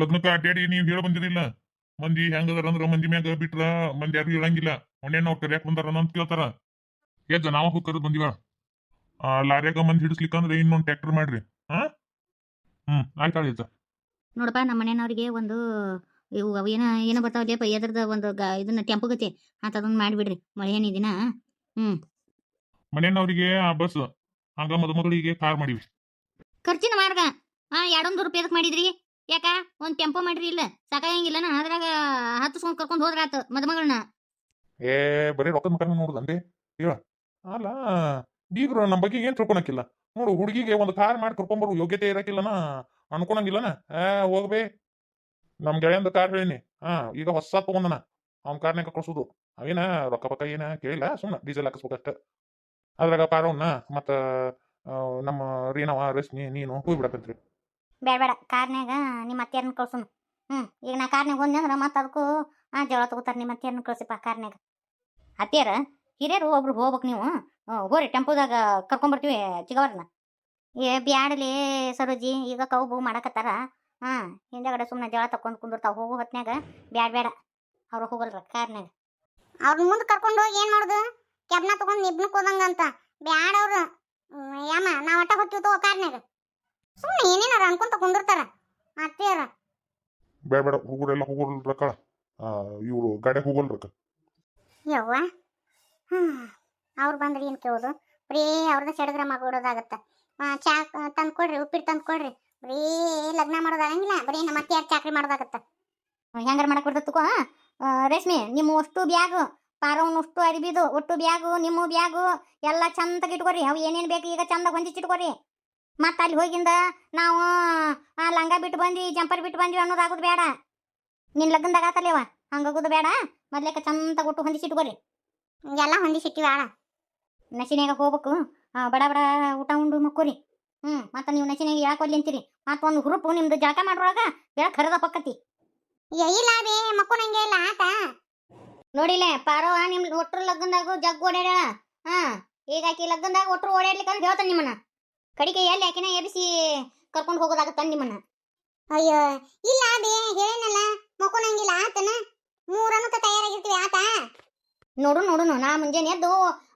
ಲಗ್ನಕ್ಕ ಅಡ್ಡಾಡಿ ನೀವ್ ಹೇಳ ಬಂದಿರಿಲ್ಲ ಮಂದಿ ಹೆಂಗದಾರ ಅಂದ್ರ ಮಂದಿ ಮ್ಯಾಗ ಬಿಟ್ರ ಮಂದಿ ಯಾರು ಹೇಳಂಗಿಲ್ಲ. ಮಣ್ಣೆಣ್ಣ ಅವ್ರ ಕರ್ಯಾಕ್ ಬಂದಾರ ಅಂತ ಕೇಳ್ತಾರ. ಏಜ್ ನಾವ ಹೋಗಿ ಕರೆದ್ ಬಂದಿವ. ಆ ಲಾರ್ಯಾಗ ಮಂದಿ ಹಿಡಿಸ್ಲಿಕ್ಕಂದ್ರ ಇನ್ನೊಂದು ಟ್ರ್ಯಾಕ್ಟರ್ ಮಾಡ್ರಿ. ಹಾ? ಹ್ಮ್ ಆಯ್ತಾಳ ಎಜ್ಜ ನೋಡಪ್ಪ ನಮ್ಮ ಮನೆಯವ್ರಿಗೆ ಒಂದು ಇವು ಅವು ಏನ ಏನೋ ಬರ್ತಾವಲ್ಲಪ್ಪ ಎದ್ರದ ಒಂದು ಗ ಇದನ್ನ ಟೆಂಪು ಗತಿ ಅಂತದನ್ನ ಮಾಡಿಬಿಡ್ರಿ. ಮಳೆ ಏನಿದಿನ ಮನೆಯವ್ರಿಗೆ ಆ ಬಸ್ ಹಂಗ ಮದುಮಗಳಿಗೆ ಕಾರ್ ಮಾಡಿವಿ. ಖರ್ಚಿನ ಮಾರ್ಗ. ಹಾ ಎರಡೊಂದು ರೂಪಾಯಿ ಎದಕ್ ಮಾಡಿದ್ರಿ? ಯಾಕ? ಒಂದ್ ಟೆಂಪೋ ಮಾಡ್ರಿ ಇಲ್ಲ. ಸಾಕಾಗಂಗಿಲ್ಲನ ಅದ್ರಾಗ ಹತ್ತಿಸ್ಕೊಂಡ್ ಕರ್ಕೊಂಡ್ ಹೋದ್ರಾತ ಮದುಮಗಳನ್ನ ಏ, ಬರೀ ರೊಕ್ಕದ ಮುಖ ನೋಡುದಂದೆ ಹೇಳ ಅಲ್ಲ, ಬೀಗ್ರು ನಮ್ಮ ಬಗ್ಗೆ ಏನ್ ತಿಳ್ಕೊಳಕಿಲ್ಲ ನೋಡು, ಹುಡುಗಿಗೆ ಒಂದು ಕಾರ್ ಮಾಡಿ ಕರ್ಕೊಂಬರು ಯೋಗ್ಯತೆ ಇರಕಿಲ್ಲನ ಅನ್ಕೊಳಂಗಿಲ್ಲನ ಏ, ಹೋಗ್ಬೇ. ನಮ್ ಗೆಳೆಯಂದ ಕಾರ್ ಹೇಳಿನಿ. ಹಾ, ಈಗ ಹೊಸ ತಗೊಂಡನ. ಅವ್ನ ಕಾರ್ನಾಗ ಕಳ್ಸೋದು. ಅವೇನ, ರೊಕ್ಕ ಪಕ್ಕ ಏನ ಕೇಳಿಲ್ಲ? ಸುಮ್ಮನೆ ಡೀಸೆಲ್ ಹಾಕಿಸ್ಬೇಕಷ್ಟ ಅದ್ರಾಗ ಪಾರವನ್ನ ಮತ್ತ ನಮ್ಮ ರೀನವ ರಶ್ಮಿ ನೀನು, ಹೋಗ್ಬಿಡಕಂತ್ರಿ. ಬೇಡ ಬೇಡ. ಕಾರ್ನ್ಯಾಗ ನಿಮ್ಮ ಅತ್ತೆಯರ್ನ ಕಳ್ಸುನು. ಹ್ಞೂ ಈಗ ನಾ ಕಾರ್ನ್ಯಾಗ ಹೋದ್ನಿ ಅಂದ್ರೆ ಮತ್ತೆ ಅದಕ್ಕೂ ಹಾಂ ಜೋಳ ತಗೋತಾರೆ ನಿಮ್ಮ ಅತ್ತೆಯರ್ನ ಕಳ್ಸಿಪ್ಪ ಕಾರ್ನ್ಯಾಗ. ಅತ್ತೆಯರ ಹಿರಿಯರು ಒಬ್ರು ಹೋಗ್ಬೇಕು ನೀವು. ಹ್ಮ್, ಹೋರಿ ಟೆಂಪೋದಾಗ ಕರ್ಕೊಂಬರ್ತೀವಿ ಚಿಗವರ್ನ. ಏ ಬ್ಯಾಡಲಿ ಸರೋಜಿ ಈಗ ಕವು ಬೂ ಮಾಡಕತ್ತಾರ. ಹಾಂ ಹಿಂದಗಡೆ ಸುಮ್ಮನೆ ಜೋಳ ತಕೊಂಡು ಕುಂದಿರ್ತಾವ. ಹೋಗೋ ಹೊತ್ನ್ಯಾಗ. ಬ್ಯಾಡ ಬೇಡ ಅವ್ರು ಹೋಗಲ್ರ ಕಾರ್ನ್ಯಾಗ. ಅವ್ರ ಮುಂದೆ ಕರ್ಕೊಂಡು ಹೋಗಿ ಏನು ಮಾಡೋದು? ಕ್ಯಾಬ್ನ ತಗೊಂಡ್ ನಿಬ್ನಕ್ ಹೋದಂಗ ಅಂತ ಬ್ಯಾಡ ಅವ್ರು ಯಮ್ಮ ನಾವ್ ಒಟ್ಟ ಹೋಗ್ತೀವಿ ತಗೋ ಕಾರ್ನ್ಯಾಗ. ಸುಮ್ಮನೆ ಏನೇನಾರ ಅನ್ಕೊಂತ ಕುಂದಿರ್ತಾರ. ಅತ್ತೆಯರ ಬೇಡ ಬೇಡ ಹುಡುಗರೆಲ್ಲ ಹೋಗೋಲ್ರಕ್ಕ ಇವರು ಗಾಡಿ ಹೋಗೋಲ್ರಕ್ಕ ಯವ್ವ. ಹ್ಮ್ ಅವ್ರು ಬಂದ್ರೆ ಏನು ಕೇಳೋದು? ಬರೀ ಅವ್ರದ್ದು ಸೆಡಗ್ರ ಮಾಡ್ಬಿಡೋದಾಗತ್ತ ಚಾ ತಂದು ಕೊಡ್ರಿ ಉಪ್ಪಿಟ್ಟು ತಂದು ಕೊಡ್ರಿ. ಬರೀ ಲಗ್ನ ಮಾಡೋದಾಗಂಗಿಲ್ಲ ಬರೀ ನಮ್ಮ ಅತ್ತೆಯಾರ ಚಾಕ್ರಿ ಮಾಡೋದಾಗತ್ತ. ಹೆಂಗಾರ ಮಾಡಕ್ ಬರ್ತೈತಕೋ ರೇಷ್ಮಿ ನಿಮ್ಮ ಅಷ್ಟು ಬ್ಯಾಗ್ ಪಾರವನ್ ಅಷ್ಟು ಅರಿಬಿದು ಒಟ್ಟು ಬ್ಯಾಗು ನಿಮ್ಮ ಬ್ಯಾಗು ಎಲ್ಲ ಚಂದಗೆ ಇಟ್ಕೊರಿ. ಅವು ಏನೇನು ಬೇಕು ಈಗ ಚಂದ ಹೊಂದಿಸಿಟ್ಕೊರಿ ಮತ್ತೆ ಅಲ್ಲಿ ಹೋಗಿಂದ ನಾವು ಆ ಲಂಗ ಬಿಟ್ಟು ಬಂದ್ವಿ ಜಂಪರ್ ಬಿಟ್ಟು ಬಂದ್ವಿ ಅನ್ನೋದಾಗೋದು ಬೇಡ. ನಿನ್ನ ಲಗ್ನದಾಗ ಆತಲ್ಲೇವ ಹಂಗಾಗೋದು ಬೇಡ. ಮೊದ್ಲೇಕ ಚಂದ ಒಟ್ಟು ಹೊಂದಿಸಿಟ್ಕೊರಿ ಎಲ್ಲ ಹೊಂದಿಸಿಟ್ಟಿವಿ ಆಳ. ನಶಿನ್ಯಾಗ ಹೋಗ್ಬೇಕು. ಬಡ ಬಡ ಊಟ ಉಂಡು ಮಕ್ಕೋರಿ. ಹ್ಞೂ ಮತ್ತೆ ನೀವು ನಸಿನ್ಯಾಗ ಯಾಕೆ ಅಂತೀರಿ? ಮತ್ತೆ ಒಂದು ಹುರುಪು ನಿಮ್ದು ಜಳಕ ಮಾಡ್ರೊಳಗ ಬೆಳಕ್ ಕರೆದ ಪಕ್ಕತಿ. ಇಲ್ಲ ಬೇ ಮಕ್ಕೋನಂಗೆ ಇಲ್ಲ ಆತ. ನೋಡಿಲೆ ಪಾರೋ ನಿಮ್ ಒಟ್ರು ಲಗ್ನದಾಗ ಜಗ್ ಓಡಾಡ್ಯಾಳ ಹಾ ಈಗಾಕಿ ಲಗ್ನದಾಗ ಒಟ್ರು ಓಡಾಡ್ಲಿಕ್ಕೆ ಅಂತ ಹೇಳ್ತಾನೆ ನಿಮ್ಮನ್ನ. ಕಡಿಗೆ ಎಲ್ಲಿ ಆಕಿನ ಎಬಿಸಿ ಕರ್ಕೊಂಡು ಹೋಗೋದಾಗತ್ತ ನಿಮ್ಮನ್ನ? ಅಯ್ಯೋ ಇಲ್ಲ ಅದೇ ಹೇಳೇನಲ್ಲ ಮಕ್ಕೊಂಡಂಗಿಲ್ಲ ಆತನ. ಮೂರನ್ನು ತಯಾರಾಗಿರ್ತೀವಿ ಆತ. ನೋಡು ನೋಡು ನಾ ಮುಂಜಾನೆ ಎದ್ದು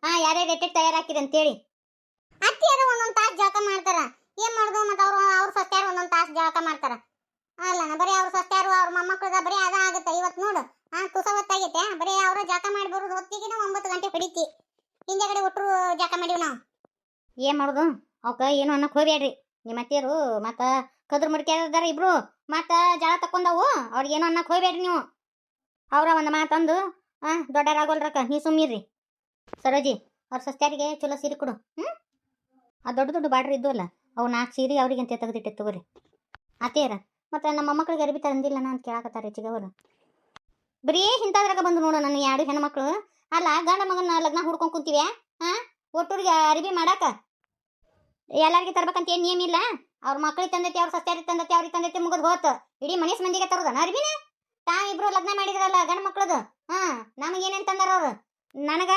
ಆ ಯಾರ್ಯಾರು ಎಟ್ಟೆಟ್ ತಯಾರಾಕಿದೆ ಅಂತೇಳಿ. ಅತ್ತಿಯರು ಒಂದೊಂದ್ ತಾಸು ಜಳಕ ಮಾಡ್ತಾರ. ಏನ್ ಮಾಡುದು? ಮತ್ತ ಅವ್ರು ಅವ್ರ ಸೊಸ್ತ್ಯಾರು ಒಂದೊಂದ್ ತಾಸು ಜಳಕ ಮಾಡ್ತಾರ? ಅಲ್ಲ ಬರೀ ಅವ್ರ ಸೊಸ್ತ್ಯಾರು ಅವ್ರ ಮೊಮ್ಮಕ್ಳದ ಬರೀ ಅದ ಆಗುತ್ತೆ ಇವತ್ ನೋಡು. ಆ ತುಸ ಹೊತ್ತಾಗೈತೆ ಬರೀ ಅವ್ರ ಜಳಕ ಮಾಡಿ ಬರೋದು ಹೊತ್ತಿಗೆ ಒಂಬತ್ತು ಗಂಟೆ ಹೊಡಿತಿ. ಹಿಂದೆಗಡೆ ಒಟ್ಟರು ಜಳಕ ಮಾಡಿವ್ ನಾವು. ಏನ್ ಮಾಡುದು? ಅವಕ್ಕ ಏನು ಅನ್ನಕ್ ಹೋಗ್ಬೇಡ್ರಿ ನಿಮ್ಮ ಅತ್ತೆಯರು ಮತ್ತ ಕದ್ರ ಮುಡ್ಕ್ಯಾರ ಇಬ್ರು ಮತ್ತ ಜಾಳ ತಕೊಂಡವು ಅವ್ರಿಗೆ ಏನು ಅನ್ನಕ್ ಹೋಗ್ಬೇಡ್ರಿ ನೀವು. ಅವ್ರ ಒಂದು ಮಾತಂದು ಹಾಂ ದೊಡ್ಡರಾಗೋಲ್ರಕ್ಕ ನೀ ಸುಮ್ಮಿರ್ರಿ ಸರೋಜಿ, ಅವ್ರ ಸಸ್ತ್ಯಾರಿಗೆ ಚಲೋ ಸೀರೆ ಕೊಡು, ಹ್ಮ್? ಆ ದೊಡ್ಡ ದೊಡ್ಡ ಬಾಡ್ರಿ ಇದ್ದು ಅಲ್ಲ ಅವು ನಾಲ್ಕು ಸೀರೆ ಅವ್ರಿಗೆ ಅಂತ ತೆಗೆದಿಟ್ಟೆ ತಗೋರಿ. ಅತ್ತೆಯರ, ಮತ್ತೆ ನಮ್ಮ ಮೊಮ್ಮಕ್ಳಿಗೆ ಅರಿಬಿ ತಂದಿಲ್ಲ ಅಂತ ಕೇಳಾಕತ್ತಾರೆ ಚಿಗವರು. ಬರೀ ಇಂಥದ್ರಾಗ ಬಂದು ನೋಡು ನನ್ನ ಎರಡು ಹೆಣ್ಮಕ್ಳು. ಅಲ್ಲ, ಗಂಡ ಮಗನ ಲಗ್ನ ಹುಡ್ಕೊಂಡ್ ಕುಂತೀವ್ಯಾ? ಹಾ ಒಟ್ಟೂರಿಗೆ ಅರಿಬಿ ಮಾಡಾಕ? ಎಲ್ಲಾರ್ಗಿ ತರ್ಬೇಕಂತ ಏನ್ ನಿಯಮ ಇಲ್ಲ? ಅವ್ರ ಮಕ್ಳಿಗೆ ತಂದೈತಿ ಅವ್ರ ಸಸ್ಯಾರಿ ತಂದೈತಿ ಅವ್ರಿಗೆ ತಂದೈತಿ ಮುಗಿದ್ ಹೋತ್. ಇಡೀ ಮನೀಸ್ ಮಂದಿಗೆ ತರೋದನ ಅರಿಬಿನ ಇಬ್ರು ಲಗ್ನ ಮಾಡಿದ್ರಲ್ಲ ಗಂಡ ಮಕ್ಳದು? ಹಾ ನಮಗೆ ಏನೇನ್ ತಂದಾರ ಅವ್ರು? ನನಗ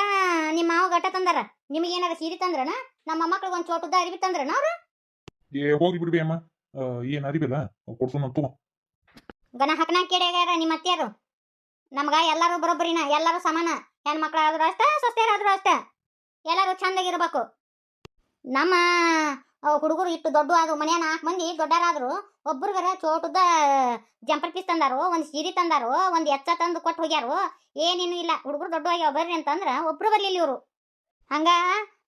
ನಿಮ್ಮ ಮಾವ ಗಟ್ಟ ತಂದಾರ. ನಿಮಗೆ ಏನಾರ ಸೀರೆ ತಂದ್ರನ? ನಮ್ಮ ಮಕ್ಳಿಗೆ ಒಂದ್ ಚೋಟದ ಅರಿವಿ ತಂದ್ರನ ಅವ್ರು? ಏ ಹೋಗಿ ಬಿಡ್ಬಿ ಅಮ್ಮ. ಏನ್ ಅರಿಬಿಲ್ಲ ಕೊಡ್ಸೋಣ ತಗೋ. ಗನ ಹಕನ ಕೇಳ್ಯಾರ ನಿಮ್ಮ ಅತ್ತೆಯರು? ನಮ್ಗ ಎಲ್ಲಾರು ಬರೋಬ್ಬರಿನ ಎಲ್ಲಾರು ಸಮಾನ. ಹೆಣ್ಮಕ್ಳು ಆದ್ರೂ ಅಷ್ಟ ಸೊಸೆಯರಾದ್ರೂ ಅಷ್ಟ. ಎಲ್ಲಾರು ಚಂದಾಗಿರ್ಬೇಕು ನಮ್ಮ ಹುಡುಗರು ಇಟ್ಟು ದೊಡ್ಡ ಆದ್ರು ಮನೆಯ ನಾಲ್ಕು ಮಂದಿ ದೊಡ್ಡರಾದ್ರು, ಒಬ್ರಿಗರ ಚೋಟದ ಜಂಪರ್ ಪೀಸ್ ತಂದಾರು, ಒಂದು ಸೀರೆ ತಂದಾರು, ಒಂದು ಎಚ್ಚ ತಂದು ಕೊಟ್ಟು ಹೋಗ್ಯಾರು. ಏನೇನು ಇಲ್ಲ, ಹುಡುಗರು ದೊಡ್ಡ ಆಗ್ಯಾವ ಬರ್ರಿ ಅಂತಂದ್ರೆ ಒಬ್ರು ಬರ್ಲಿಲ್ಲ ಇವರು. ಹಂಗ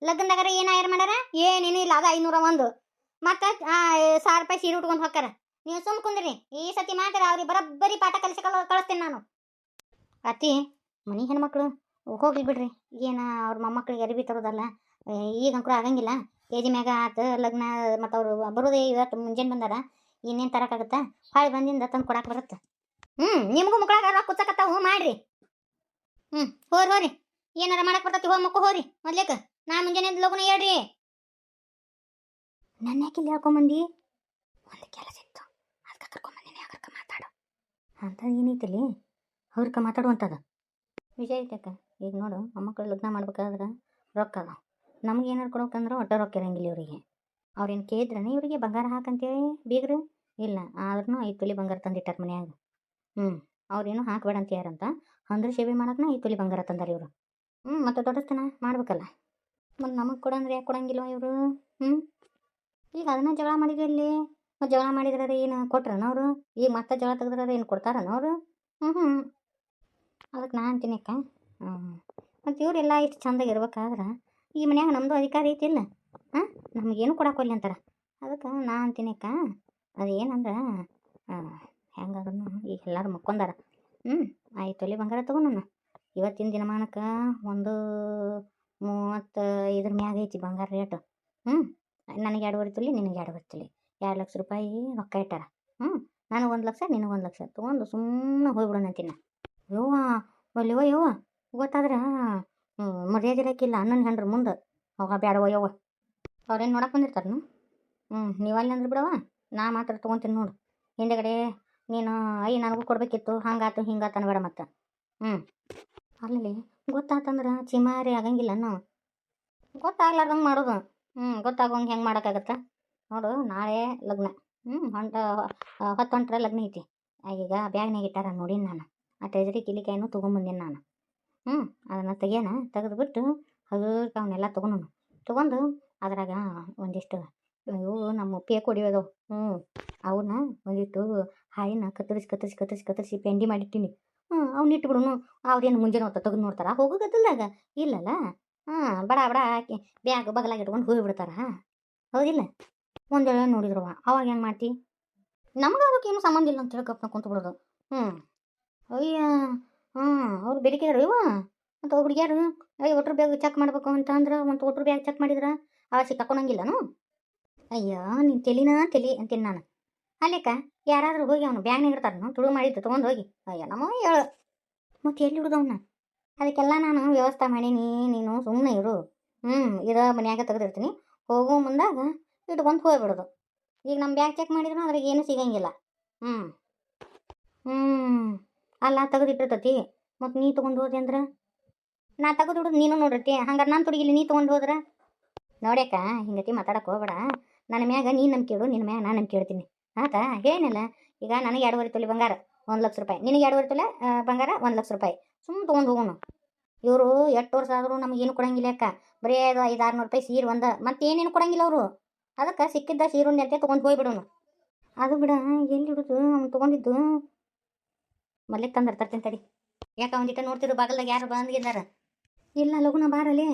ಲಗ್ನದಾಗರ ಏನು ಆಯರ್ ಮಾಡ್ಯಾರ? ಏನೇನು ಇಲ್ಲ, ಅದ ಐನೂರ ಒಂದು. ಮತ್ತ ಸಾವಿರ ರೂಪಾಯಿ ಸೀರೆ ಉಟ್ಕೊಂಡು ಹೋಗ್ತಾರ ನೀವು ಸುಮ್ ಕುಂದ್ರಿ, ಈ ಸತಿ ಮಾತ್ರ ಅವ್ರಿಗೆ ಬರೋಬ್ಬರಿ ಪಾಠ ಕಲಿಸಿ ಕಳಿಸ್ತೀನಿ ನಾನು. ಅತಿ ಮನಿ ಹೆಣ್ಮಕ್ಳು, ಹೋಗ್ಲಿ ಬಿಡ್ರಿ. ಏನ ಅವ್ರ ಮೊಮ್ಮಕ್ಳಿಗೆ ಅರಿವಿ ತರೋದಲ್ಲ. ಈಗ ಅಂಕರು ಆಗಂಗಿಲ್ಲ. ಕೆಜಿ ಮ್ಯಾಗ ಆತು, ಲಗ್ನ ಮತ್ತು ಅವರು ಬರೋದೇ ಇವತ್ತು ಮುಂಜಾನೆ ಬಂದಾರ. ಇನ್ನೇನು ತರಕಾಗತ್ತ ಹಾಳಿ ಬಂದಿಂದ ತಂದು ಕೊಡಾಕ್ ಬರುತ್ತೆ. ಹ್ಞೂ ನಿಮಗೂ ಮಕ್ಕಳಾಗ ರೊಕ್ಕ ಕುಚ್ಚಕತ್ತಾವು, ಮಾಡ್ರಿ. ಹ್ಞೂ ಹೋರಿ ಹೋರಿ. ಏನಾರ ಮಾಡಕ್ ಬರ್ತತಿ ಹೋ ಮುಕ್ಕು ಹೋರಿ. ಮೊದ್ಲೇಕ, ನಾ ಮುಂಜಾನೆ ಲಗ್ನ ಹೇಳ್ರಿ. ನನ್ನ ಯಾಕಿಲ್ಲಿ ಮಂದಿ ಒಂದು ಕೆಲಸ ಇತ್ತು. ಅದಕ್ಕೆ ಕರ್ಕೊಂಬಂದಿನಿ ಅದ್ರಕ್ಕೆ ಮಾತಾಡು. ಅಂತ ಏನೈತಿಲ್ಲಿ? ಅವ್ರಕ್ಕೆ ಮಾತಾಡುವಂಥದ್ದು ವಿಷಯ ಐತಕ್ಕ ಈಗ ನೋಡು, ಮೊಮ್ಮಕ್ಕಳು ಲಗ್ನ ಮಾಡ್ಬೇಕಾದ್ರೆ ರೊಕ್ಕ ಅದಾವ. ನಮ್ಗೆ ಏನಾರು ಕೊಡ್ಬೇಕಂದ್ರೆ ಒಟ್ಟ ರೊಕ್ಕ ಇರಂಗಿಲ್ಲ ಇವರಿಗೆ. ಅವ್ರೇನು ಕೇಳಿದ್ರನ, ಇವರಿಗೆ ಬಂಗಾರ ಹಾಕಂತೇಳಿ, ಬೀಗ್ರು? ಇಲ್ಲ ಆದ್ರೂ ಐದು ತೊಲಿ ಬಂಗಾರ ತಂದಿಟ್ಟಾರ ಮನ್ಯಾಗ. ಹ್ಞೂ ಅವ್ರೇನು ಹಾಕ್ಬೇಡ ಅಂತ ಯಾರಂತ ಅಂದ್ರೆ ಸೇವೆ ಮಾಡಕ್ಕೆ ಐದು ತೊಲಿ ಬಂಗಾರ ತಂದಾರ ಇವರು. ಹ್ಞೂ ಮತ್ತೆ ದೊಡ್ಡತನ ಮಾಡ್ಬೇಕಲ್ಲ? ಮತ್ತು ನಮಗೆ ಕೊಡಂದ್ರೆ ಯಾಕೆ ಕೊಡಂಗಿಲ್ವ ಇವರು? ಹ್ಞೂ ಈಗ ಅದನ್ನ ಜಗಳ ಮಾಡಿದ್ರೆ ಇಲ್ಲಿ ಮತ್ತು ಜಗಳ ಮಾಡಿದ್ರೆ ಏನು ಕೊಟ್ರನ ಅವರು? ಈಗ ಮತ್ತೆ ಜಗಳ ತೆಗೆದ್ರೆ ಏನು ಕೊಡ್ತಾರನ ಅವರು? ಹ್ಞೂ ಹ್ಞೂ ಅದಕ್ಕೆ ನಾನು ಅಂತೀನಿ ಅಕ್ಕ ಹ್ಞೂ ಮತ್ತು ಇವರೆಲ್ಲ ಇಷ್ಟು ಚಂದಾಗಿ ಇರ್ಬೇಕಾದ್ರೆ ಈ ಮನ್ಯಾಗ ನಮ್ಮದು ಅಧಿಕಾರ ಐತಿಲ್ಲ. ಹಾಂ ನಮಗೇನು ಕೊಡಕ್ಕೊಲ್ಲ ಅಂತಾರೆ. ಅದಕ್ಕೆ ನಾ ಅಂತೀನಿ ಅಕ್ಕ, ಅದೇನಂದ್ರೆ ಹೆಂಗಾದ್ರೂ ಈಗ ಎಲ್ಲರೂ ಮಕ್ಕೊಂದಾರ ಹ್ಞೂ ಆಯ್ತು ತೊಲೆ ಬಂಗಾರ ತೊಗೊಂಡು ಇವತ್ತಿನ ದಿನಮಾನಕ್ಕೆ ಒಂದು ಮೂವತ್ತು ಇದ್ರ ಮ್ಯಾಗ ಐತಿ ಬಂಗಾರ ರೇಟು. ಹ್ಞೂ ನನಗೆ ಎರಡುವರೆ ತೊಲಿ, ನಿನಗೆ ಎರಡುವರೆ ತೊಲಿ. ಎರಡು ಲಕ್ಷ ರೂಪಾಯಿ ರೊಕ್ಕ ಇಟ್ಟಾರ. ಹ್ಞೂ ನನಗೆ ಒಂದು ಲಕ್ಷ, ನಿನಗೆ ಒಂದು ಲಕ್ಷ. ತೊಗೊಂಡು ಸುಮ್ಮನೆ ಹೋಗ್ಬಿಡೋಣ ಅಂತೀನಿ ಯವ್ವ ಒಲ್ಲೆವ ಯವ್ವ, ಗೊತ್ತಾದ್ರೆ ಮರ್ಯಾದೆ ಇರಕ್ಕಿಲ್ಲ ಅಣ್ಣನ ಹೆಂಡ್ರ ಮುಂದೆ. ಅವಾಗ ಬ್ಯಾಡವ ಯವ್ವ ಅವ್ರೇನು ನೋಡಕ್ಕೆ ಬಂದಿರ್ತಾರನು? ಹ್ಞೂ ನೀವು ಅಲ್ಲಿ ಅಂದ್ರೆ ಬಿಡವ ನಾ ಮಾತ್ರ ತೊಗೊತೀನಿ ನೋಡು. ಹಿಂದೆಗಡೆ ನೀನು ಐ ನನಗೂ ಕೊಡಬೇಕಿತ್ತು. ಹಂಗಾತು, ಹಿಂಗಾತು ಅನ್ಬೇಡ ಮತ್ತೆ. ಹ್ಞೂ ಅಲ್ಲಿ ಗೊತ್ತಾತಂದ್ರೆ ಚಿಮಾರಿ ಆಗಂಗಿಲ್ಲ ನಾವು ಗೊತ್ತಾಗ್ಲಾರ್ದಂಗೆ ಮಾಡೋದು. ಹ್ಞೂ ಗೊತ್ತಾಗೋಂಗೆ ಹೆಂಗೆ ಮಾಡೋಕ್ಕಾಗತ್ತೆ? ನೋಡು, ನಾಳೆ ಲಗ್ನ. ಹ್ಞೂ ಹೊಂಟ ಹೊತ್ತು ಹೊಂಟ್ರೆ ಲಗ್ನ ಐತಿ. ಈಗ ಬ್ಯಾಗ್ನಾಗ ಇಟ್ಟಾರ ನೋಡೀನಿ ನಾನು. ಆ ಟ್ರೆಜರಿ ಕಿಲಿಕಾಯಿನೂ ತೊಗೊಂಬಂದೀನಿ ನಾನು. ಹ್ಞೂ ಅದನ್ನು ತೆಗಿಯೋಣ ತೆಗೆದ್ಬಿಟ್ಟು ಹಗುರ್ಕ ಅವನ್ನೆಲ್ಲ ತೊಗೊಂಡು ತೊಗೊಂಡು ಅದ್ರಾಗ ಒಂದಿಷ್ಟು ಇವು ನಮ್ಮ ಪೇಕ್ ಹೊಡಿಯೋದು ಹ್ಞೂ ಅವನ್ನ ಒಂದಿಟ್ಟು ಹಾಯಿನ ಕತ್ತರಿಸಿ ಕತ್ತರಿಸಿ ಕತ್ತರಿಸಿ ಕತ್ತರಿಸಿ ಪೆಂಡಿ ಮಾಡಿಟ್ಟಿನಿ. ಹ್ಞೂ ಅವ್ನ ಇಟ್ಬಿಡುನು. ಅವ್ರೇನು ಮುಂಜಾನೆ ಹೊತ್ತ ತೆಗೆದು ನೋಡ್ತಾರ? ಗದ್ದಲ್ದಾಗ. ಇಲ್ಲಲ್ಲ? ಹಾಂ, ಬಡ ಬಡ ಹಾಕಿ ಬ್ಯಾಗ್ ಬಗಲಾಗಿ ಇಟ್ಕೊಂಡು ಹೋಗಿ ಬಿಡ್ತಾರ? ಹೌದಿಲ್ಲ? ಒಂದು ವೇಳೆ ನೋಡಿದ್ರವ ಅವಾಗ ಹೆಂಗೆ ಮಾಡ್ತಿ? ನಮ್ಗೆ ಅದಕ್ಕೇನು ಸಂಬಂಧ ಇಲ್ಲ ಅಂತ ಹೇಳಿ ಗಪ್ನ ಕುಂತು ಬಿಡೋದು ಹ್ಞೂ ಅಯ್ಯ. ಹಾಂ ಅವ್ರು ಬೇಡಿಕೆದಾರು ಇವ ಅವ್ರು ಹುಡುಗ್ಯಾರು ಅಯ್ಯ ಒಟ್ರ ಬ್ಯಾಗ್ ಚೆಕ್ ಮಾಡ್ಬೇಕು ಅಂತ ಅಂದ್ರೆ ಒಂದು ಒಟ್ರ ಬ್ಯಾಗ್ ಚೆಕ್ ಮಾಡಿದ್ರೆ ಅವ ಸಿಕ್ಕಾಕೊಳಂಗಿಲ್ಲನು ಅಯ್ಯೋ, ನೀನು ತೆಲಿನ ತೆಲಿ ಅಂತೀನಿ ನಾನು? ಅಲ್ಲೇಕ, ಯಾರಾದ್ರೂ ಹೋಗಿ ಅವನು ಬ್ಯಾಗ್ನಾಗ ಇರ್ತಾರನು ತುಳು ಮಾಡಿದ್ದು, ತೊಗೊಂಡು ಹೋಗಿ. ಅಯ್ಯ, ನಮ್ಮ ಹೇಳು. ಮತ್ತೆ ಎಲ್ಲಿ ಹುಡುಗವನ್ನ ಅದಕ್ಕೆಲ್ಲ ನಾನು ವ್ಯವಸ್ಥೆ ಮಾಡೀನಿ, ನೀನು ಸುಮ್ಮನೆ ಇರು. ಹ್ಞೂ ಇರೋ ಮನ್ಯಾಗ ತೆಗೆದಿರ್ತೀನಿ ಹೋಗೋ ಮುಂದಾಗ ಇಟ್ಕೊಂಡು ಹೋಗ್ಬಿಡೋದು. ಈಗ ನಮ್ಮ ಬ್ಯಾಗ್ ಚೆಕ್ ಮಾಡಿದ್ರು ಅದ್ರಾಗ ಏನೂ ಸಿಗಂಗಿಲ್ಲ. ಹ್ಞೂ ಹ್ಞೂ ಅಲ್ಲ ತೆಗೆದಿಟ್ಟಿರ್ತತಿ ಮತ್ತು ನೀ ತೊಗೊಂಡು ಹೋದೆ ಅಂದ್ರೆ? ನಾ ತೆಗೆದು ಹುಡುದು ನೀನು ನೋಡಿರ್ತಿ ಹಂಗಾರೆ ನಾನು ತುಡುಗಿಲಿ ನೀ ತೊಗೊಂಡು ಹೋದ್ರೆ? ನೋಡ್ಯಾಕ ಹಿಂಗತಿ ಮಾತಾಡಕ್ಕೆ ಹೋಗ್ಬೇಡ. ನನ್ನ ಮ್ಯಾಗ ನೀನು ನಂಬಿಕೆ ಇಡು ನಿನ್ನ ಮ್ಯಾಗ ನಾನು ನಂಬಿಕೆ ಇಡ್ತೀನಿ. ಆತಾ ಏನಿಲ್ಲ ಈಗ ನನಗೆ ಎರಡುವರೆ ತೊಲೆ ಬಂಗಾರ, ಒಂದು ಲಕ್ಷ ರೂಪಾಯಿ. ನಿನಗೆ ಎರಡುವರೆ ತೊಲೆ ಬಂಗಾರ, ಒಂದು ಲಕ್ಷ ರೂಪಾಯಿ. ಸುಮ್ಮನೆ ತೊಗೊಂಡು ಹೋಗೋಣ ಇವರು ಎಷ್ಟು ವರ್ಷ ಆದರೂ ನಮಗೇನು ಕೊಡಂಗಿಲ್ಲ ಅಕ್ಕ ಬರೀ ಅದು ಐದು ಆರುನೂರು ರೂಪಾಯಿ ಸೀರೆ ಒಂದ. ಮತ್ತೇನೇನು ಕೊಡಂಗಿಲ್ಲ ಅವರು? ಅದಕ್ಕೆ ಸಿಕ್ಕಿದ್ದ ಸೀರೆ ಅಂತ ತೊಗೊಂಡು ಹೋಗ್ಬಿಡೋನು. ಅದು ಬಿಡ, ಎಲ್ಲಿ ಹಿಡಿದು ಅವ್ನು ತೊಗೊಂಡಿದ್ದು? ಮಲ್ಲಿಗೆ ತಂದ್ರೆ ತರ್ತೀನಿ ತಡಿ. ಯಾಕೆ ಒಂದಿಟ್ಟ ನೋಡ್ತಿರು ಬಾಗಲ್ದಾಗ ಯಾರು ಬಂದ್ಗಿದ್ದಾರೆ ಇಲ್ಲ ಲಗುನ ಬಾರಲಿ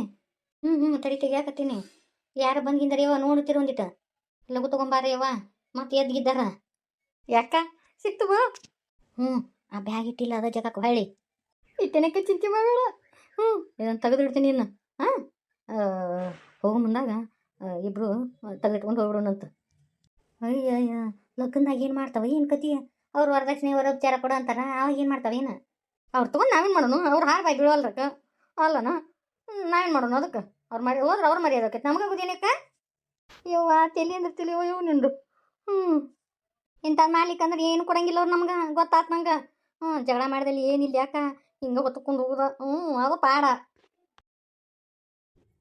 ಹ್ಞೂ ಹ್ಞೂ ತಡಿ ತೆಗಿಯಾಕತ್ತೀನಿ ಯಾರು ಬಂದ್ಗಿಂದಾರ ಯವ್ವ ನೋಡ್ತಿರು ಒಂದಿಟ ಲಘು ತೊಗೊಂಬಾರ ಯವ್ವ ಮತ್ತೆ ಎದ್ಗಿದ್ದಾರ? ಯಾಕ? ಸಿಕ್ತು ಬಾ ಹ್ಞೂ ಆ ಬ್ಯಾಗ್ ಇಟ್ಟಿಲ್ಲ ಅದ ಜಗಕ್ಕೆ ಹೊಳ್ಳಿ. ಇಟ್ಟೆನಕ್ಕೆ ಚಿಂತೆ ಮಾಡಬೇಡ ಹ್ಞೂ ಇದನ್ನು ತೆಗೆದಿಡ್ತೀನಿ ಇನ್ನು. ಹಾಂ ಹೋಗೋ ಮುಂದಾಗ ಇಬ್ಬರು ತೆಗೆದಿಟ್ಕೊಂಡು ಹೋಗ್ಬಿಡೋಣಂತ. ಅಯ್ಯ ಅಯ್ಯ ಲಗ್ನದಾಗ ಏನು ಮಾಡ್ತಾವ? ಏನು ಕತಿ? ಅವ್ರು ವರದಕ್ಷಿಣೆ ವರೋಪಚಾರ ಕೊಡು ಅಂತಾರ. ಅವಾಗ ಏನು ಮಾಡ್ತಾವೆ ಏನು? ಅವ್ರು ತೊಗೊಂಡು ನಾವೇನು ಮಾಡೋಣ ಅವ್ರು ಹಾಳು ಬಾಯ್ ಬೀಳೋಲ್ರಕ್ಕ ಅಲ್ಲನ? ನಾವೇನು ಮಾಡೋಣ ಅದಕ್ಕೆ? ಅವ್ರು ಮರಿ, ಹೋದ್ರೆ ಅವ್ರು ಮರ್ಯಾದಕ್ಕೆ ನಮ್ಗೆ ಗೊತ್ತೇನಕ್ಕ ಯವ್ವ, ತಲೆ ಅಂದ್ರೆ ತಿಳಿಯೋ ಯವ್ವ ನಿಂದು. ಹ್ಞೂ ಇಂಥ ಮಾಲೀಕ ಅಂದ್ರೆ ಏನು ಕೊಡಂಗಿಲ್ಲ ಅವ್ರು ನಮ್ಗೆ? ಗೊತ್ತಾತ್ ನಂಗೆ? ಹ್ಞೂ ಜಗಳ ಮಾಡಿದಲ್ಲಿ ಏನಿಲ್ಲ ಯಾಕ? ಹಿಂಗೆ ಹೊತ್ಕೊಂಡು ಹೋಗುದ? ಹ್ಞೂ ಅದು ಪಾಡ.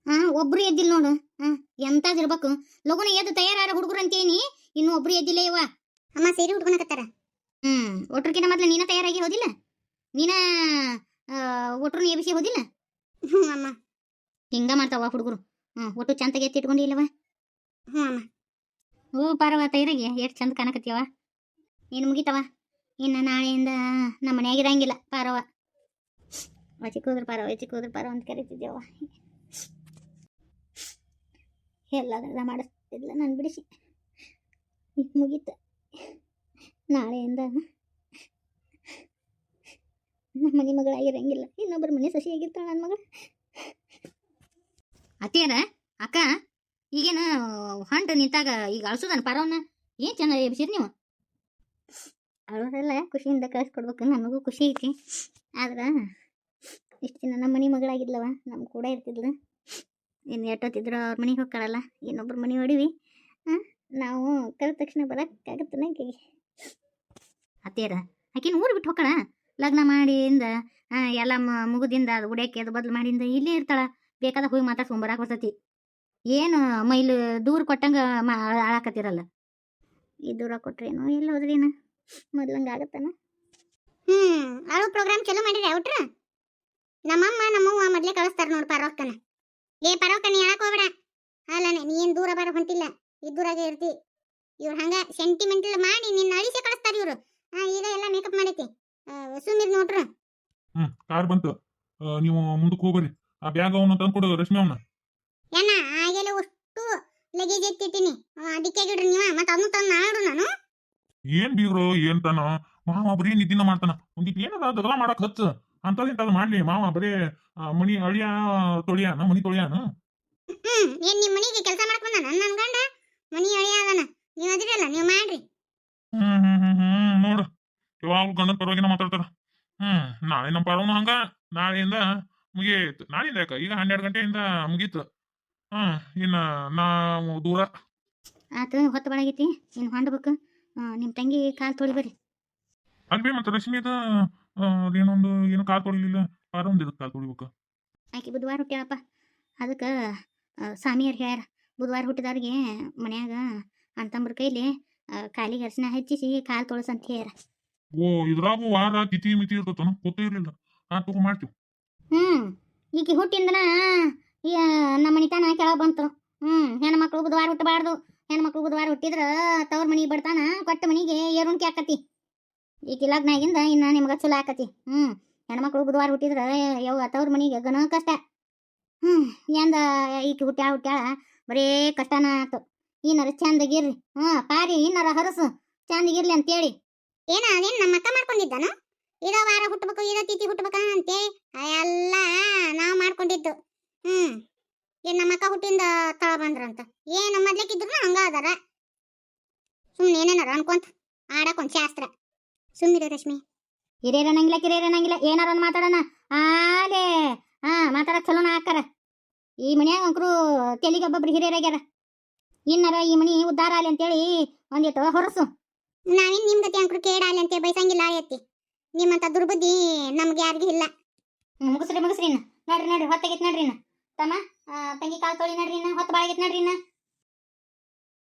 ಹಾ, ಒಬ್ರು ಎದ್ದಿಲ್ಲ ನೋಡು. ಹಾ ಎಂತಾದಿರ್ಬೇಕು ಲಗುನ ಎದ್ದು ತಯಾರಾರ ಹುಡುಗರು ಅಂತೇನಿ. ಇನ್ನು ಒಬ್ರು ಎದ್ದಿಲ್ಲ ಇವ ಅಮ್ಮ ಸೇರಿ ಉಟ್ಕೊಳಕತ್ತಾರ ಹ್ಮ್. ಒಟ್ರಕಿನ ಮೊದ್ಲು ನೀನ ತಯಾರಾಗಿ ಹೋದಿಲ್ಲ? ನೀನ ಒಟ್ರನ್ನ ಎಬಿಸಿ ಹೋದಿಲ್ಲ? ಅಮ್ಮ. ಹಿಂಗ ಮಾಡ್ತಾವ ಹುಡುಗರು. ಹ್ಞೂ ಒಟ್ಟು ಚಂದ ಎತ್ತಿ ಇಟ್ಕೊಂಡಿಲ್ಲವ? ಹ್ಞೂ ಅಮ್ಮ. ಓ, ಪಾರವ ತಯಾರಾಗಿ ಎಷ್ಟು ಚಂದ ಕಾಣಕತ್ತೀವ ನೀನು ಮುಗಿತವ? ಇನ್ನು ನಾಳೆಯಿಂದ ನಮ್ಮ ಮನೆಯಾಗ ಇರಂಗಿಲ್ಲ ಪಾರವ. ಚಿಕ್ಕೋದ್ರ ಪಾರವ ಚಿಕ್ಕೋದ್ರ ಪಾರವ ಅಂತ ಕರಿತಿದ್ದೇವ ಎಲ್ಲ ಮಾಡಿಸ್ತಿಲ್ಲ ನಾನು ಬಿಡಿಸಿ. ಮುಗೀತ. ನಾಳೆಯಿಂದ ನಮ್ಮ ಮನೆ ಮಗಳಾಗಿರಂಗಿಲ್ಲ ಇನ್ನೊಬ್ಬರ ಮನೆ ಸಸಿಯಾಗಿರ್ತಾಳೆ ನನ್ನ ಮಗಳು ಅತ್ತಿಯರ ಅಕ್ಕ ಈಗೇನ ಹೊಂಟು ನಿಂತಾಗ ಈಗ ಅಳ್ಸೋದನ ಪರವನ್ನ? ಏನು ಚೆನ್ನಾಗಿ ಎಬ್ಸಿರಿ ನೀವು? ಅವರೆಲ್ಲ ಖುಷಿಯಿಂದ ಕಳಿಸ್ಕೊಡ್ಬೇಕು. ನನಗೂ ಖುಷಿ ಐತಿ. ಆದ್ರೆ ಇಷ್ಟು ದಿನ ನಮ್ಮ ಮನೆ ಮಗಳಾಗಿದ್ಲವ ನಮ್ಮ ಕೂಡ ಇರ್ತಿದ್ಲು. ಇನ್ನು ಎಷ್ಟೊತ್ತಿದ್ರು ಅವ್ರ ಮನೆಗೆ ಹೋಗ್ಕಳಲ್ಲ ಇನ್ನೊಬ್ರ ಮನೆ ಹೊಡಿವಿ. ಹಾಂ ನಾವು ಕರೆದ ತಕ್ಷಣ ಬರೋಕ್ಕಾಗತ್ತೆ ನನಗೆ ಅತ್ತಿಯರ. ಆಕಿನ ಊರು ಬಿಟ್ಟು ಹೋಗ್ಕಳ ಲಗ್ನ ಮಾಡಿಂದ ಎಲ್ಲ ಮುಗುದಿಂದ ಅದು ಉಡ್ಯಾಕೆ ಅದು ಬದಲು ಮಾಡಿಂದ ಇಲ್ಲೇ ಇರ್ತಾಳ. ಬೇಕಾದ ಹೋಗಿ ಮಾತಾಡ್ಸ್ಕೊಂಬರಾಕ್ ಬರ್ತೈತಿ. ಏನು ಮೈಲು ದೂರ ಕೊಟ್ಟಂಗ ಮಾ, ಆಳಾಕತ್ತಿರಲ್ಲ. ಈ ದೂರ ಕೊಟ್ರೇನು? ಎಲ್ಲಿ ಹೋದ್ರೇನು ಮೊದ್ಲಂಗೆ ಆಗತ್ತನ? ಹ್ಮ್ ಅಳು ಪ್ರೋಗ್ರಾಮ್ ಚಲೋ ಮಾಡಿರಿ ಔಟ್ರ ನಮ್ಮಮ್ಮ, ನಮ್ಮವ್ವ ಮೊದ್ಲೇ ಕಳಿಸ್ತಾರ ನೋಡ್ ಪರವಕ್ಕನ ಏ ಪರೋಕ್ಕನ ಯಾಕೆ ಹೋಗ್ಬೇಡ? ಅಲ್ಲ ನೀನು ದೂರ ಬರ ಹೊಂಟಿಲ್ಲ. ಇದ್ದೂರಾಗೆ ಇರ್ತಿ. ಇವ್ರು ಹಂಗ ಸೆಂಟಿಮೆಂಟಲ್ ಮಾಡಿ ನಿನ್ನ ಅಳಿಸಿ ಕಳಿಸ್ತಾರ ಇವ್ರು. ಈಗ ಎಲ್ಲ ಮೇಕಪ್ ಮಾಡೈತಿ. ಸುಮ್ಮನೆ ನೋಡ್ರ? ಹ್ಮ್ ಕಾರ್ ಬಂತು. ನೀವು ಮುಂದಕ್ಕೆ ಹೋಗ್ಬರಿ ಆ ಬ್ಯಾಗ್ ಅವನು ತಂದ್ಕೊಡು ರಶ್ಮಿ ಅವನ. ಏನ ಆಗೆಲ್ಲ ಅಷ್ಟು ಲಗೇಜ್ ಎತ್ತಿಟ್ಟಿನಿ ಅದಕ್ಕೆ ಆಗಿಡ್ರಿ ನೀವ ಮತ್ತೆ ಅದನ್ನು ತಂದು ನಾಡು ನಾನು? ಏನ್ ಬೀಗ್ರು ಏನ್ ತಾನ? ಮಾವ ಬರೀ ನಿದ್ದಿನ ಮಾಡ್ತಾನ. ಒಂದಿಟ್ಟು ಏನದ ದಗಲ ಮಾಡಕ್ ಹಚ್ಚ. ಅಂತದ್ ಇಂತದ್ ಮಾಡ್ಲಿ. ಮಾವ ಬರೀ ಮಣಿ ಮನಿ ಅಳಿಯ ತೊಳಿಯಾನ ಮನಿ ತೊಳಿಯಾನ? ಹ್ಮ್ ಏನ್ ನಿಮ್ ಮನಿಗೆ ಕೆಲಸ ಮಾಡ್ಕೊಂಡ ನನ್ನ ಗಂಡ ಮನಿ ಅಳಿಯ ಅದನ. ನೀವ್ ಅದಿರಲ್ಲ ನೀವ್ ಮಾಡ್ರಿ. ಹ್ಮ್ ಹ್ಮ್ ಹ್ಮ್. ನೋಡು. ಯಾವಾಗ್ಲೂ ಗಂಡನ ಪರವಾಗಿನ ಮಾತಾಡ್ತಾರ ಹ್ಮ್ ನಾಳೆ ನಮ್ಮ ಪರವನು ಹಂಗ. ನಾಳೆಯಿಂದ ಮುಗಿಯಿತು. ನಾಳೆಯಿಂದ ಯಾಕ? ಈಗ ಹನ್ನೆರಡು ಗಂಟೆಯಿಂದ ಮುಗೀತು. ಹ್ಮ್ ಇನ್ನ ನಾವು ದೂರ. ಆತು ಹೊತ್ತು ಬಳಗೈತಿ ಇನ್ನು ಹೊಂಡ್ಬೇಕು. ನಿಮ್ಮ ತಂಗಿ ಕಾಲು ತೊಳಿ ಬರ್ರಿ ಅಲ್ಬಿ ಮತ್ತೆ ರಶ್ಮಿದ ಏನೊಂದು ಏನು ಕಾಲ್ ತೊಳಿಲಿಲ್ಲ? ಪಾರೊಂದು ಇದಕ್ಕೆ ಕಾಲು ತೊಳಿಬೇಕು. ಆಕೆ ಬುಧವಾರ ಹುಟ್ಟ್ಯಾಳಪ್ಪ. ಅದಕ್ಕೆ ಸ್ವಾಮಿಯರು ಹೇಳ್ಯಾರ. ಬುಧವಾರ ಹುಟ್ಟಿದವ್ರಿಗೆ ಮನ್ಯಾಗ ಅಂತಂಬ್ರ ಕೈಲಿ ಕಾಲಿಗೆ ಅರ್ಶಿನ ಹಚ್ಚಿಸಿ ಕಾಲು ತೊಳಸಂತ ಹೇಳ ಓ ಇದ್ರಾಗೂ ವಾರ ತಿಥಿ ಮಿತಿ ಇರ್ತತನ? ಗೊತ್ತೇ ಇರಲಿಲ್ಲ. ಆ ತಗೋ ಮಾಡ್ತೀವಿ. ಹ್ಮ್ ಈಕಿ ಹುಟ್ಟಿಂದನ ನಮ್ಮ ಮನಿತನ ಕೆಳಗೆ ಬಂತು. ಹ್ಮ್ ಹೆಣ್ಮಕ್ಳು ಬುಧವಾರ ಹುಟ್ಟಬಾರ್ದು. ಹೆಣ್ಮಕ್ಳು ಬುಧವಾರ ಹುಟ್ಟಿದ್ರ ತವ್ರ ಮನಿಗೆ ಬಡ್ತಾನ ಕೊಟ್ಟ ಮನಿಗೆ ಏರುಣಿಕೆ ಆಕತಿ. ಈಕೆ ಲಗ್ನಾಗಿಂದ ಇನ್ನ ನಿಮ್ಗೆ ಚಲೋ ಆಕತಿ. ಹ್ಞೂ ಹೆಣ್ಮಕ್ಳು ಬುಧವಾರ ಹುಟ್ಟಿದ್ರ ಯಾವ ತವ್ರ ಮನಿಗೆ ಗನ ಕಷ್ಟ. ಹ್ಮ್ ಎಂದ ಈಕಿ ಹುಟ್ಟ್ಯಾಳ ಹುಟ್ಟ್ಯಾಳ ಬರೇ ಕಷ್ಟನ ಆತು. ಇನ್ನರ ಚಂದಗಿರ್ರಿ ಹಾ, ಪಾರಿ ಏನಾರ ಹರಸು ಚಂದಗಿರ್ಲಿ ಅಂತೇಳಿ. ಏನ, ಅದೇನ್ ನಮ್ಮ ಅಕ್ಕ ಮಾಡ್ಕೊಂಡಿದ್ದಾನ? ಇದ ವಾರ ಹುಟ್ಟಬೇಕು ಇದ ತಿಥಿ ಹುಟ್ಟಬೇಕ ಅಂತೇಳಿ. ಎಲ್ಲ ನಾವು ಮಾಡ್ಕೊಂಡಿದ್ದು. ಹ್ಮ್. ಏನ್ ನಮ್ಮ ಅಕ್ಕ ಹುಟ್ಟಿಂದ ತಳ ಬಂದ್ರಂತ. ಏನು ಮೊದ್ಲಕ್ಕಿದ್ರು ಹಂಗ ಅದಾರ. ಸುಮ್ನೆ ಏನೇನಾರ ಅನ್ಕೊಂತ ಆಡಕೊಂದ್ ಶಾಸ್ತ್ರ. ಸುಮ್ಮಿರು ರಶ್ಮಿ. ಹಿರಿಯರ್ ಅನ್ನಂಗಿಲ್ಲ ಕಿರಿಯರ ನಂಗಿಲ್ಲ, ಏನಾರ ಒಂದು ಮಾತಾಡೋಣ. ಆಲೇ ಹಾ ಮಾತಾಡ ಚಲೋನ ಹಾಕಾರ ಈ ಮನ್ಯಾಗ ಅಂಕರು ತೆಲಿಗೆ ಒಬ್ಬೊಬ್ರು ಹಿರಿಯರಾಗ್ಯಾರ. ಇನ್ನರ ಈ ಮನಿ ಉದ್ದಾರ ಆಲಿ ಅಂತೇಳಿ ಒಂದಿಟ್ಟು ಹೊರಸು. ನಾವಿನ್ ನಿಮ್ ಗತಿ ಅಂಕರು ಕೇಡಾಲಿ ಅಂತ ಬಯಸಂಗಿಲ್ಲ ಎತ್ತಿ ನಿಮ್ಮಂತ ದುರ್ಬುದ್ಧಿ ನಮ್ಗೆ ಯಾರಿಗೂ ಇಲ್ಲ. ಮುಗಿಸ್ರಿ ಮುಗಿಸ್ರಿ ನೋಡ್ರಿ ನೋಡ್ರಿ ಹೊತ್ತಗೆ ನೋಡ್ರಿ ತಮ್ಮ ತಂಗಿ ಕಾಲ್ ತೊಳಿ ನೋಡ್ರಿ ಹೊತ್ತು ಬಾಳಗೈತ್ ನೋಡ್ರಿ